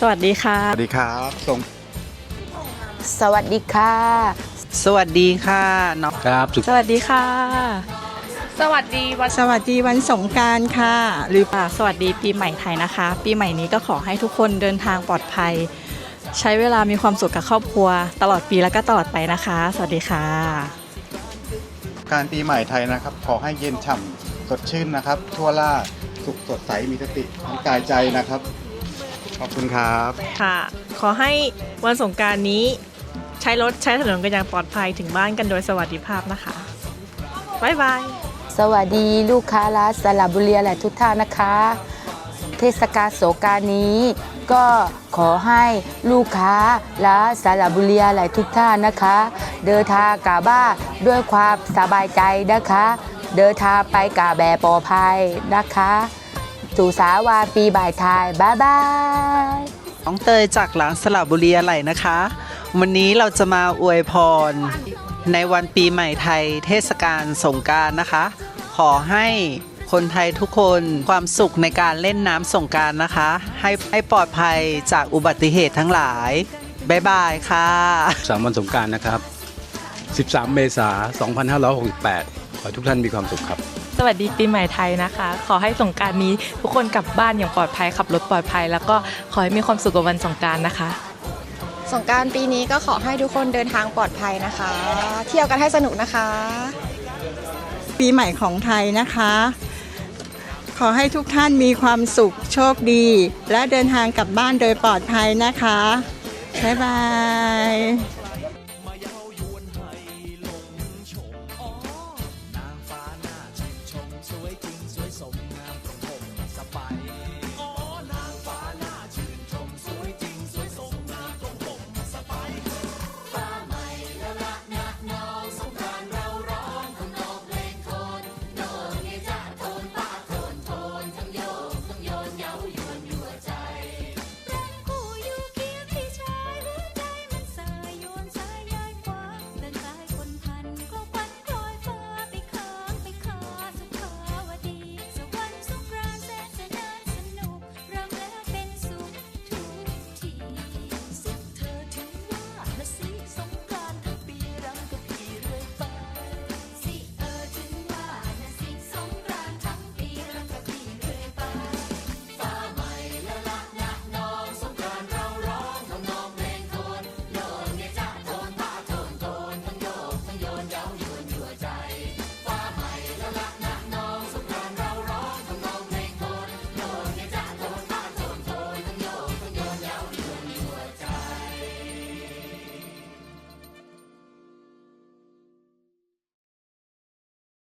สวัสดีค่ะ สวัสดีครับส่งสวัสดีค่ะ สวัสดีค่ะน้องครับสุขสวัสดีค่ะ สวัสดีวันสวัสดีวันสงกรารค่ะ หรือค่ะสวัสดีปีใหม่ไทยนะคะ ปีใหม่นี้ก็ขอให้ทุกคนเดินทางปลอดภัย ใช้เวลามีความสุขกับครอบครัว ตลอดปีแล้วก็ตลอดไปนะคะ สวัสดีค่ะ การปีใหม่ไทยนะครับ ขอให้เย็นฉ่ำสดชื่นนะครับ ทั่วล่าสุขสดใสมีสติทั้งกายใจนะครับ ขอบคุณครับ ค่ะ ขอให้วันสงกรารนี้ ใช้รถใช้ถนนกันอย่างปลอดภัยถึงบ้านกันโดยสวัสดิภาพนะคะบ๊ายบาย สวัสดีลูกค้าร้านสลับบุรีและทุกท่านนะคะ เทศกาลสงกรารนี้ ก็ขอให้ลูกค้าร้านสลับบุรีและทุกท่านนะคะ เดินทางกลับบ้านด้วยความสบายใจนะคะ เดินทางไปกลับแบบปลอดภัยนะคะ สุสาวาปีบ่ายไทยบ๊ายบายน้องเตยจากร้านสระบุรีอะไรนะคะ วันนี้เราจะมาอวยพร ในวันปีใหม่ไทยเทศกาลสงกรารนะคะ ขอให้คนไทยทุกคนความสุขในการเล่นน้ำสงกรารนะคะ ให้ให้ปลอดภัยจากอุบัติเหตุทั้งหลายบ๊ายบายค่ะสามวันสงกรารนะครับ 13 เมษายน 2568 ขอให้ทุกท่านมีความสุขครับ สวัสดีปีใหม่ไทยนะคะ ขอให้สงกรารนี้ทุกคนกลับบ้านอย่างปลอดภัยขับรถปลอดภัย แล้วก็ขอให้มีความสุขกับวันสงกรารนะคะ สงกรารปีนี้ก็ขอให้ทุกคนเดินทางปลอดภัยนะคะ เที่ยวกันให้สนุกนะคะ ปีใหม่ของไทยนะคะ ขอให้ทุกท่านมีความสุขโชคดี และเดินทางกลับบ้านโดยปลอดภัยนะคะบ๊ายบาย